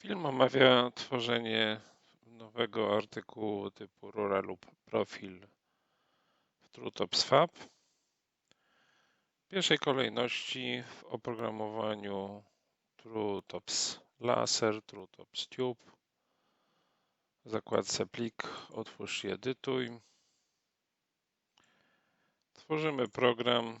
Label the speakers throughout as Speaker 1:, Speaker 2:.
Speaker 1: Film omawia tworzenie nowego artykułu typu rura lub profil w TrueTopsFab. W pierwszej kolejności w oprogramowaniu TrueTops Laser, TrueTops Tube. W zakładce plik otwórz i edytuj. Tworzymy program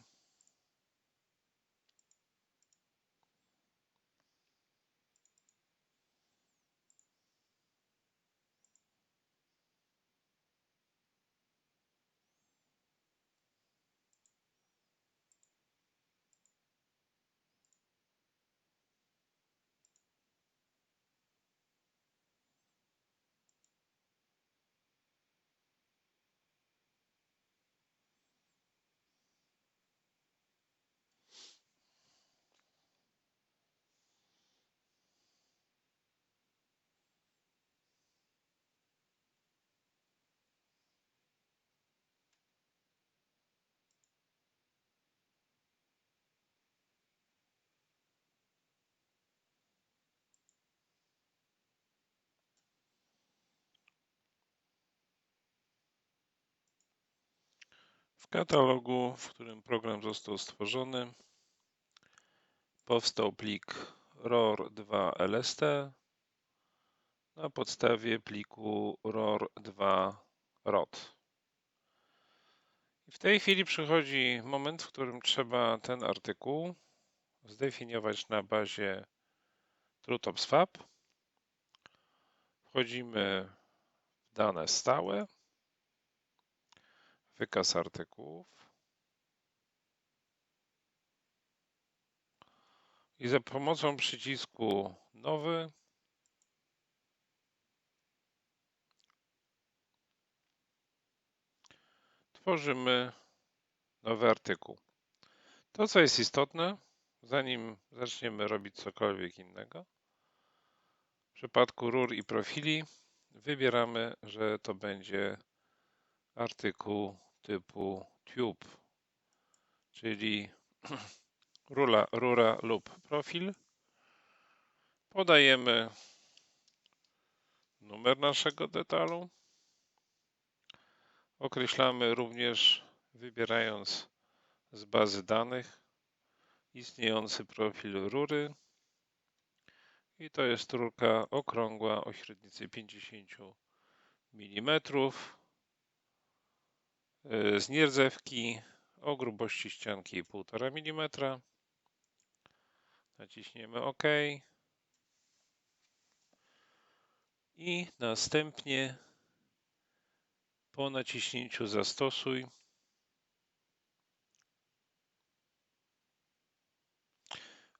Speaker 1: katalogu, w którym program został stworzony, powstał plik ROR2LST na podstawie pliku ROR2ROT. W tej chwili przychodzi moment, w którym trzeba ten artykuł zdefiniować na bazie TrueTopsFab. Wchodzimy w dane stałe wykaz artykułów. I za pomocą przycisku nowy tworzymy nowy artykuł. To, co jest istotne, zanim zaczniemy robić cokolwiek innego, w przypadku rur i profili wybieramy, że to będzie artykuł typu tube, czyli rura, rura lub profil. Podajemy numer naszego detalu. Określamy również, wybierając z bazy danych, istniejący profil rury. I to jest rurka okrągła o średnicy 50 mm z nierdzewki o grubości ścianki 1,5 mm. Naciśniemy OK. I następnie po naciśnięciu zastosuj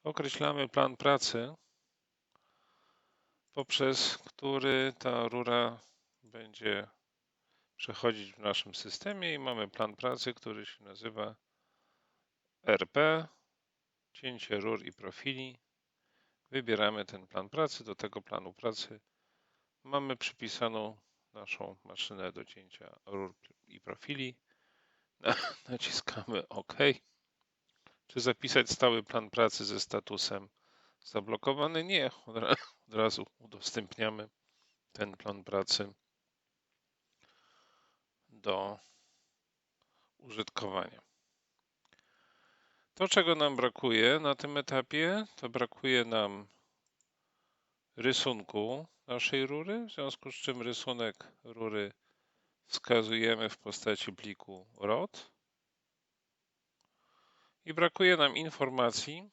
Speaker 1: określamy plan pracy, poprzez który ta rura będzie przechodzić w naszym systemie i mamy plan pracy, który się nazywa RP, cięcie rur i profili. Wybieramy ten plan pracy. Do tego planu pracy mamy przypisaną naszą maszynę do cięcia rur i profili. Naciskamy OK. Czy zapisać stały plan pracy ze statusem zablokowany? Nie, od razu udostępniamy ten plan pracy do użytkowania. To, czego nam brakuje na tym etapie, to brakuje nam rysunku naszej rury, w związku z czym rysunek rury wskazujemy w postaci pliku ROT. I brakuje nam informacji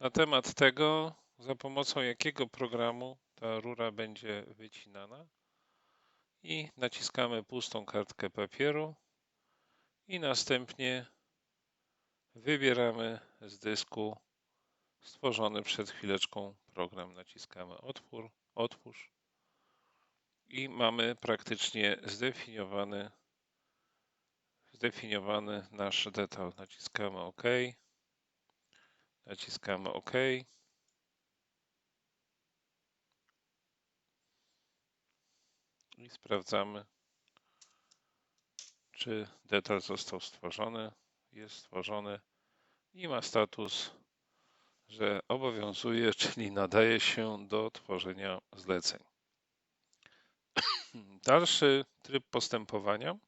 Speaker 1: na temat tego, za pomocą jakiego programu ta rura będzie wycinana i naciskamy pustą kartkę papieru i następnie wybieramy z dysku stworzony przed chwileczką program. Naciskamy otwór, otwórz i mamy praktycznie zdefiniowany, zdefiniowany nasz detal. Naciskamy OK, naciskamy OK. I sprawdzamy, czy detal został stworzony. Jest stworzony i ma status, że obowiązuje, czyli nadaje się do tworzenia zleceń. Dalszy tryb postępowania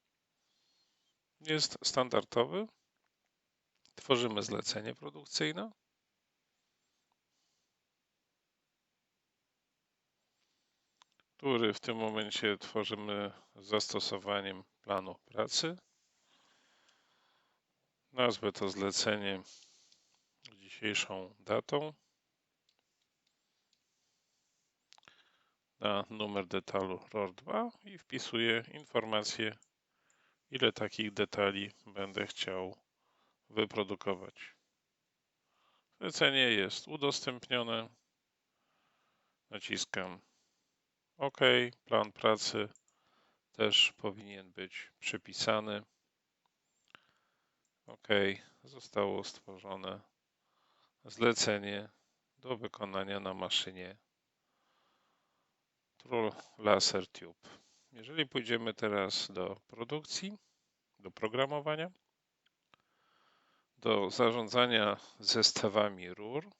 Speaker 1: jest standardowy. Tworzymy zlecenie produkcyjne. Który w tym momencie tworzymy zastosowaniem planu pracy. Nazwę to zlecenie dzisiejszą datą. Na numer detalu ROR2 i wpisuję informację, ile takich detali będę chciał wyprodukować. Zlecenie jest udostępnione. Naciskam OK. Plan pracy też powinien być przypisany. OK. Zostało stworzone zlecenie do wykonania na maszynie True Laser Tube. Jeżeli pójdziemy teraz do produkcji, do programowania, do zarządzania zestawami rur,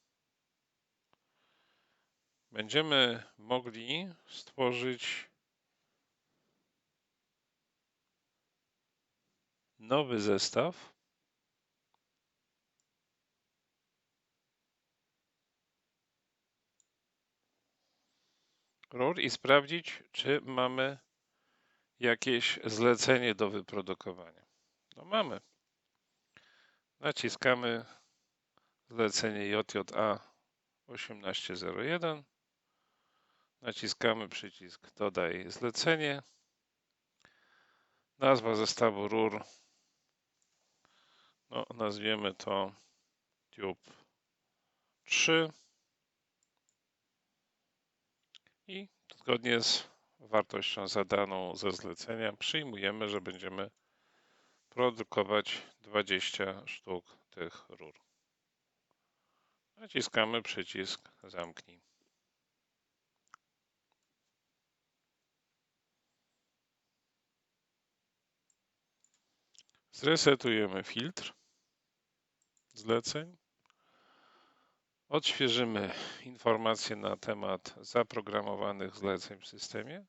Speaker 1: będziemy mogli stworzyć nowy zestaw. Rur i sprawdzić, czy mamy jakieś zlecenie do wyprodukowania. No mamy. Naciskamy zlecenie JJA 1801 Naciskamy przycisk Dodaj zlecenie. Nazwa zestawu rur. No, nazwiemy to Tube 3. I zgodnie z wartością zadaną ze zlecenia przyjmujemy, że będziemy produkować 20 sztuk tych rur. Naciskamy przycisk Zamknij. Zresetujemy filtr zleceń. Odświeżymy informacje na temat zaprogramowanych zleceń w systemie.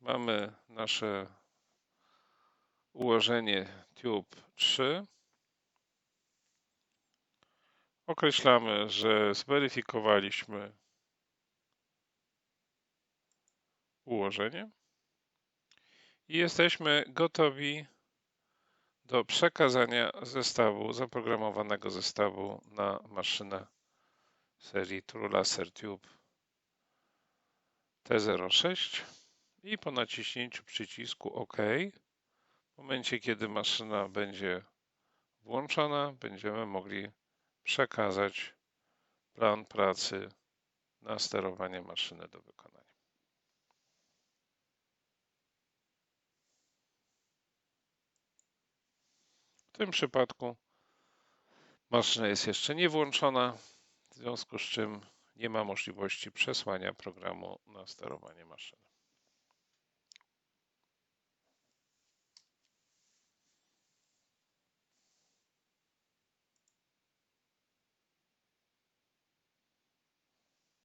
Speaker 1: Mamy nasze ułożenie Tube 3. Określamy, że zweryfikowaliśmy ułożenie i jesteśmy gotowi do przekazania zestawu, zaprogramowanego zestawu na maszynę serii True Laser Tube T06 i po naciśnięciu przycisku OK w momencie, kiedy maszyna będzie włączona, będziemy mogli przekazać plan pracy na sterowanie maszyny do wykonania. W tym przypadku maszyna jest jeszcze nie włączona, w związku z czym nie ma możliwości przesłania programu na sterowanie maszyny.